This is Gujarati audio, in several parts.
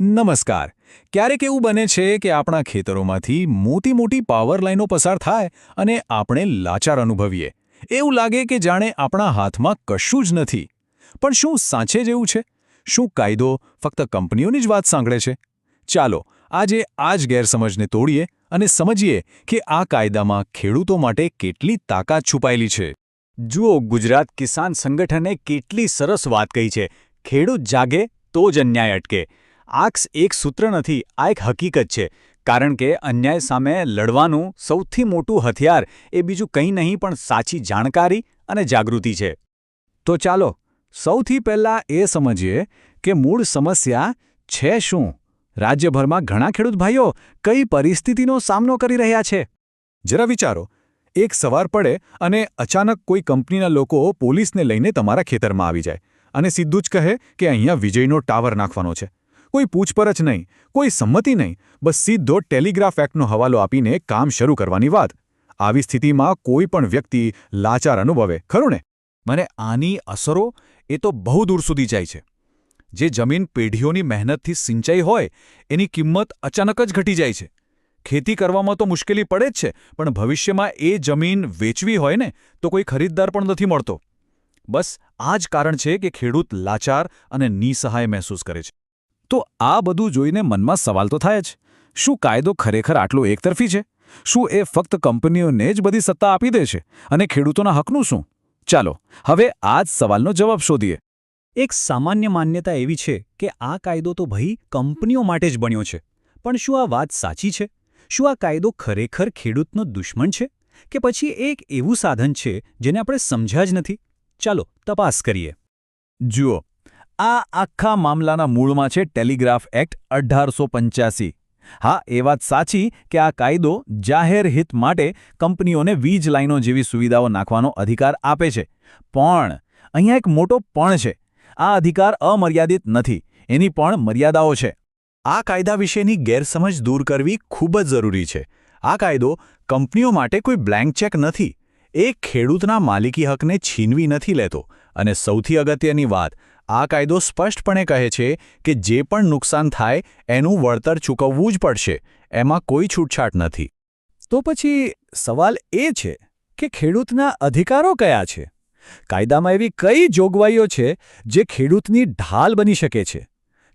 નમસ્કાર. ક્યારેક એવું બને છે કે આપણા ખેતરોમાંથી મોટી મોટી પાવર લાઈનો પસાર થાય અને આપણે લાચાર અનુભવીએ. એવું લાગે કે જાણે આપણા હાથમાં કશું જ નથી. પણ શું સાચે જેવું છે? શું કાયદો ફક્ત કંપનીઓની જ વાત સાંભળે છે? ચાલો, આજે આ જ ગેરસમજને તોડીએ અને સમજીએ કે આ કાયદામાં ખેડૂતો માટે કેટલી તાકાત છુપાયેલી છે. જુઓ, ગુજરાત કિસાન સંગઠને કેટલી સરસ વાત કહી છે. ખેડૂત જાગે તો જ અન્યાય અટકે. આક્સ એક સૂત્ર નથી, આ એક હકીકત છે. કારણ કે અન્યાય સામે લડવાનું સૌથી મોટું હથિયાર એ બીજું કંઈ નહીં, પણ સાચી જાણકારી અને જાગૃતિ છે. તો ચાલો, સૌથી પહેલાં એ સમજીએ કે મૂળ સમસ્યા છે શું? રાજ્યભરમાં ઘણા ખેડૂત ભાઈઓ કઈ પરિસ્થિતિનો સામનો કરી રહ્યા છે? જરા વિચારો, એક સવાર પડે અને અચાનક કોઈ કંપનીના લોકો પોલીસને લઈને તમારા ખેતરમાં આવી જાય અને સીધું જ કહે કે અહીંયા વીજળીનો ટાવર નાખવાનો છે. કોઈ પૂછપરછ નહીં, કોઈ સંમતિ નહીં, બસ સીધો ટેલિગ્રાફ એક્ટનો હવાલો આપીને કામ શરૂ કરવાની વાત. આવી સ્થિતિમાં કોઈ પણ વ્યક્તિ લાચાર અનુભવે, ખરું ને? મને આની અસરો એ તો બહુ દૂર સુધી જાય છે. જે જમીન પેઢીઓની મહેનતથી સિંચાઈ હોય, એની કિંમત અચાનક જ ઘટી જાય છે. ખેતી કરવામાં તો મુશ્કેલી પડે જ છે, પણ ભવિષ્યમાં એ જમીન વેચવી હોય ને, તો કોઈ ખરીદદાર પણ નથી મળતો. બસ આ જ કારણ છે કે ખેડૂત લાચાર અને નિસહાય મહેસૂસ કરે છે. તો આ બધું જોઈને મનમાં સવાલ તો થાય જ. શું કાયદો ખરેખર આટલો એકતરફી છે? શું એ ફક્ત કંપનીઓને જ બધી સત્તા આપી દે છે? અને ખેડૂતોના હકનું શું? ચાલો હવે આ જ સવાલનો જવાબ શોધીએ. એક સામાન્ય માન્યતા એવી છે કે આ કાયદો તો ભાઈ કંપનીઓ માટે જ બન્યો છે. પણ શું આ વાત સાચી છે? શું આ કાયદો ખરેખર ખેડૂતનો દુશ્મન છે? કે પછી એક એવું સાધન છે જેને આપણે સમજ્યા જ નથી? ચાલો તપાસ કરીએ. જુઓ આ આખા મામલાના મૂળમાં છે ટેલિગ્રાફ એક્ટ અઢારસો પંચ્યાસી. હા, એ વાત સાચી કે આ કાયદો જાહેર હિત માટે કંપનીઓને વીજ લાઇનો જેવી સુવિધાઓ નાખવાનો અધિકાર આપે છે. પણ, અહીંયા એક મોટો પણ છે. આ અધિકાર અમર્યાદિત નથી. એની પણ મર્યાદાઓ છે. આ કાયદા વિશેની ગેરસમજ દૂર કરવી ખૂબ જ જરૂરી છે. આ કાયદો કંપનીઓ માટે કોઈ બ્લેન્ક ચેક નથી. એ ખેડૂતના માલિકી હકને છીનવી નથી લેતો. અને સૌથી અગત્યની વાત આ કાયદો સ્પષ્ટપણે કહે છે કે જે પણ નુકસાન થાય એનું વળતર ચૂકવવું જ પડશે, એમાં કોઈ છૂટછાટ નથી. તો પછી સવાલ એ છે કે ખેડૂતના અધિકારો કયા છે? કાયદામાં એવી કઈ જોગવાઈઓ છે જે ખેડૂતની ઢાલ બની શકે છે?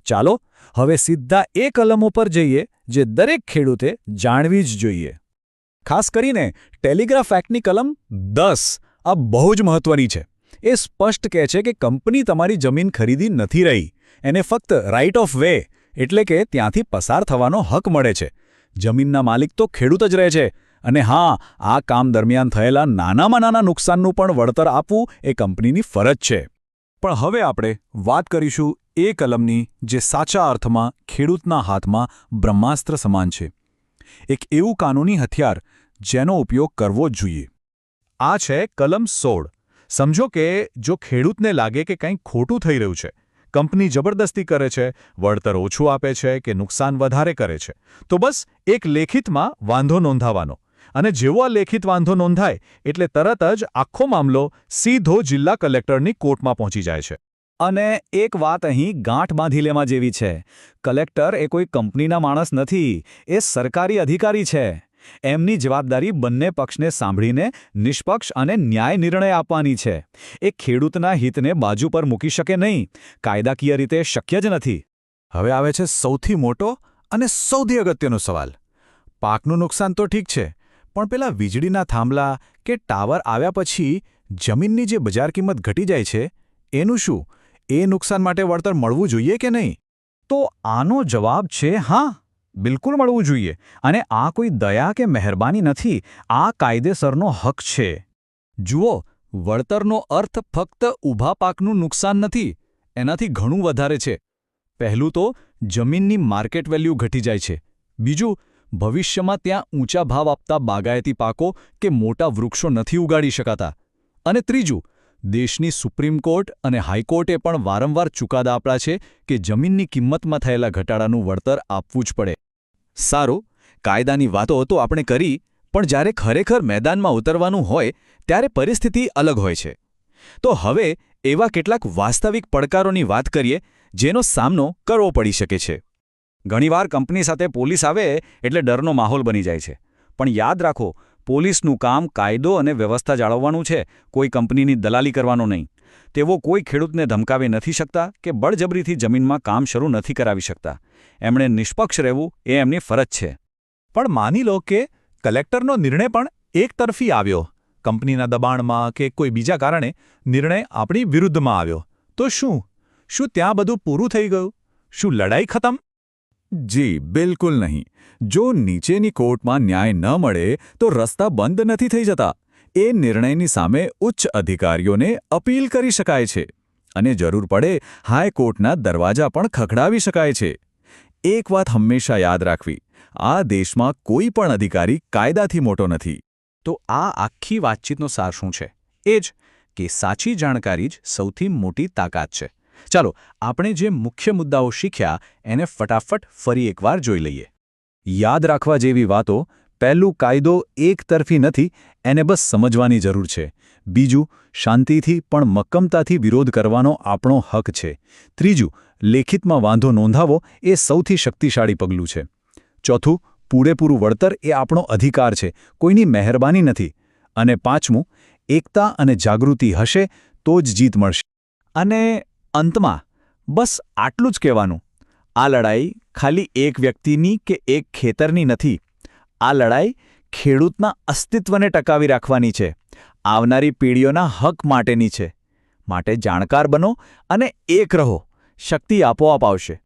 ચાલો, હવે સીધા એ કલમો પર જઈએ જે દરેક ખેડૂતે જાણવી જ જોઈએ. ખાસ કરીને ટેલિગ્રાફ એક્ટની કલમ દસ આ બહુ જ મહત્વની છે. એ સ્પષ્ટ કહે છે કે કંપની તમારી જમીન ખરીદી નથી રહી. એને ફક્ત રાઇટ ઓફ વે એટલે કે ત્યાંથી પસાર થવાનો હક મળે છે. જમીનના માલિક તો ખેડૂત જ રહે છે. અને હા, આ કામ દરમિયાન થયેલા નાનામાં નાના નુકસાનનું પણ વળતર આપવું એ કંપનીની ફરજ છે. પણ હવે આપણે વાત કરીશું એ કલમની જે સાચા અર્થમાં ખેડૂતના હાથમાં બ્રહ્માસ્ત્ર સમાન છે. એક એવું કાનૂની હથિયાર જેનો ઉપયોગ કરવો જ જોઈએ. આ છે કલમ સોળ. સમજો કે જો ખેડૂતને લાગે કે કંઈક ખોટું થઈ રહ્યું છે, કંપની જબરદસ્તી કરે છે, વળતર ઓછું આપે છે કે નુકસાન વધારે કરે છે, તો બસ એક લેખિતમાં વાંધો નોંધાવાનો. અને જેવો આ લેખિત વાંધો નોંધાય, એટલે તરત જ આખો મામલો સીધો જિલ્લા કલેક્ટરની કોર્ટમાં પહોંચી જાય છે. અને એક વાત અહીં ગાંઠ બાંધી લેવા જેવી છે. કલેક્ટર એ કોઈ કંપનીના માણસ નથી, એ સરકારી અધિકારી છે. એમની જવાબદારી બંને પક્ષને સાંભળીને, નિષ્પક્ષ અને ન્યાય નિર્ણય આપવાની છે. એ ખેડૂતના હિતને બાજુ પર મૂકી શકે નહીં. કાયદાકીય રીતે શક્ય જ નથી. હવે આવે છે સૌથી મોટો અને સૌથી અગત્યનો સવાલ. પાકનું નુકસાન તો ઠીક છે, પણ પેલા વીજળીના થાંભલા કે ટાવર આવ્યા પછી જમીનની જે બજાર કિંમત ઘટી જાય છે, એનું શું? એ નુકસાન માટે વળતર મળવું જોઈએ કે નહીં? તો આનો જવાબ છે હા. બિલકુલ મળવું જોઈએ. અને આ કોઈ દયા કે મહેરબાની નથી. આ કાયદેસરનો હક છે. જુઓ, વળતરનો અર્થ ફક્ત ઊભા પાકનું નુકસાન નથી. એનાથી ઘણું વધારે છે. પહેલું તો, જમીનની માર્કેટ વેલ્યુ ઘટી જાય છે. બીજું, ભવિષ્યમાં ત્યાં ઊંચા ભાવ આપતા બાગાયતી પાકો કે મોટા વૃક્ષો નથી ઉગાડી શકાતા. અને ત્રીજું દેશની સુપ્રીમ કોર્ટ અને હાઈકોર્ટે પણ વારંવાર ચુકાદા આપ્યા છે કે જમીનની કિંમતમાં થયેલા ઘટાડાનું વળતર આપવું જ પડે. સારું, કાયદાની વાતો તો આપણે કરી, પણ જ્યારે ખરેખર મેદાનમાં ઉતરવાનું હોય, ત્યારે પરિસ્થિતિ અલગ હોય છે. તો હવે એવા કેટલાક વાસ્તવિક પડકારોની વાત કરીએ, જેનો સામનો કરવો પડી શકે છે. ઘણીવાર કંપની સાથે પોલીસ આવે એટલે ડરનો માહોલ બની જાય છે. પણ યાદ રાખો પોલીસનું કામ કાયદો અને વ્યવસ્થા જાળવવાનું છે. કોઈ કંપનીની દલાલી કરવાનો નહીં. તેઓ કોઈ ખેડૂતને ધમકાવી નથી શકતા કે બળજબરીથી જમીનમાં કામ શરૂ નથી કરાવી શકતા. એમણે નિષ્પક્ષ રહેવું એ એમની ફરજ છે. પણ માની લો કે કલેક્ટરનો નિર્ણય પણ એકતરફી આવ્યો. કંપનીના દબાણમાં કે કોઈ બીજા કારણે નિર્ણય આપણી વિરુદ્ધમાં આવ્યો. તો શું? શું ત્યાં બધું પૂરું થઈ ગયું? શું લડાઈ ખતમ? જી, બિલકુલ નહીં. જો નીચેની કોર્ટમાં ન્યાય ન મળે, તો રસ્તા બંધ નથી થઈ જતા. એ નિર્ણયની સામે ઉચ્ચ અધિકારીઓને અપીલ કરી શકાય છે. અને જરૂર પડે, હાઈકોર્ટના દરવાજા પણ ખખડાવી શકાય છે. એક વાત હંમેશા યાદ રાખવી, આ દેશમાં કોઈ પણ અધિકારી કાયદાથી મોટો નથી. તો આ આખી વાતચીતનો સાર શું છે? એ જ, કે સાચી જાણકારી જ સૌથી મોટી તાકાત છે. ચાલો, આપણે જે મુખ્ય મુદ્દાઓ શીખ્યા, એને ફટાફટ ફરી એકવાર જોઈ લઈએ. યાદ રાખવા જેવી વાતો, પહેલું કાયદો એકતરફી નથી, એને બસ સમજવાની જરૂર છે. બીજું, શાંતિથી પણ મક્કમતાથી વિરોધ કરવાનો આપણો હક છે. ત્રીજું, લેખિતમાં વાંધો નોંધાવો એ સૌથી શક્તિશાળી પગલું છે. ચોથું, પૂરેપૂરું વળતર એ આપણો અધિકાર છે, કોઈની મહેરબાની નથી. અને પાંચમું, એકતા અને જાગૃતિ હશે તો જ જીત મળશે. અને અંતમાં, બસ આટલું જ કહેવાનું. આ લડાઈ ખાલી એક વ્યક્તિની કે એક ખેતરની નથી. આ લડાઈ ખેડૂતના અસ્તિત્વને ટકાવી રાખવાની છે. આવનારી પેઢીઓના હક માટેની છે. માટે જાણકાર બનો અને એક રહો. શક્તિ આપોઆપ આવશે.